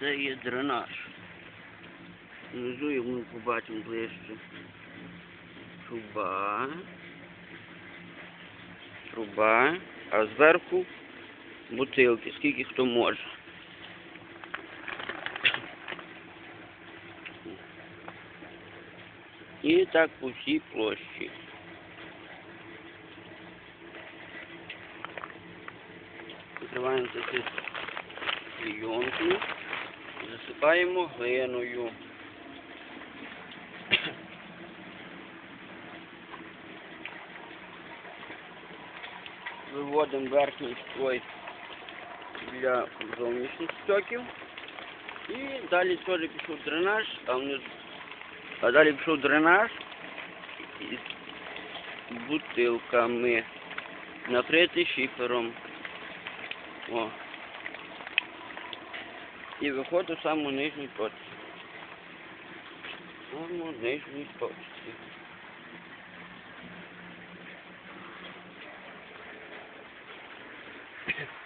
це є дренаж. Внизу його ми побачимо ближче. Труба. Труба. А зверху бутилки, скільки хто може. І так по всій площі. Закриваємо це все засипаємо глиною. Виводимо верхній слой для зовнішніх стоків. І далі теж пішов дренаж, внизу. А далі пішов дренаж із бутилками, накритий шифером. О. і виходь у саму нижню точку. Саму нижню точку. Yeah.